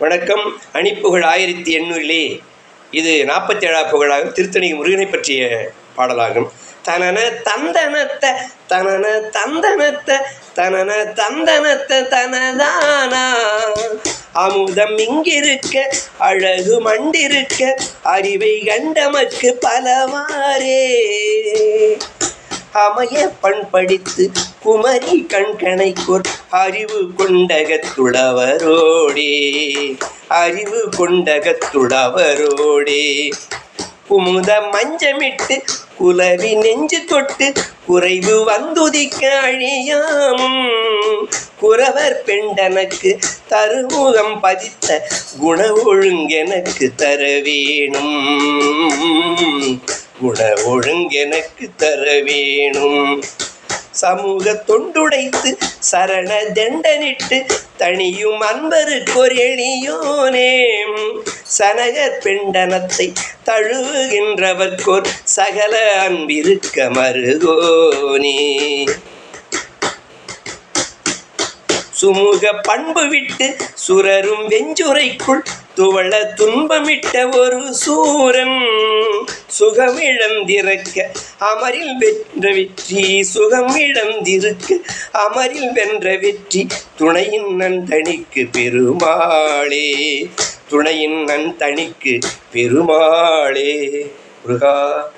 வணக்கம். அணிப்புகழ் ஆயிரத்தி எண்ணூறிலே இது நாற்பத்தி ஏழாம் புகழாகும். திருத்தணி முருகனை பற்றிய பாடலாகும். தனன தந்தனத்த தனன தந்தனத்த தனன தந்தனத்த தனதானா? அமுதம் இங்கிருக்க அழகு மண்டிருக்க அறிவை கண்டமக்கு பலவாரே அமைய பண்படித்து குமரி கண்கணைக்கோர் அறிவு கொண்டகத்துடவரோடே. அறிவு கொண்டகத்துடவரோடே. குமுத மஞ்சமிட்டு குலவி நெஞ்சு தொட்டு குறைவு வந்துதிக்க அழியாம். குறவர் பெண்டனக்கு தருமுகம் பதித்த குண ஒழுங்கெனக்கு தர வேணும் குண ஒழுங்கெனக்கு தர வேணும். சமூக தொண்டுடைத்து சரண தண்டனிட்டு தனியும் அன்பருக்கொரு எளியோனே சனகர் பெண்டனத்தை தழுவுகின்றவர்க்கோர் சகல அன்பிருக்க மருகோனே. சுமுக பண்பு விட்டு சுரரும் வெஞ்சுரைக்குள் துவள துன்பமிட்ட ஒரு சூரன். சுகமிழந்திருக்க. அமரில் வென்ற வெற்றி சுகமிழந்திருக்க அமரில் வென்ற வெற்றி துணையின் நந்தனிக்கு பெருமாளே. துணையின் நந்தனிக்கு பெருமாளே. முருகா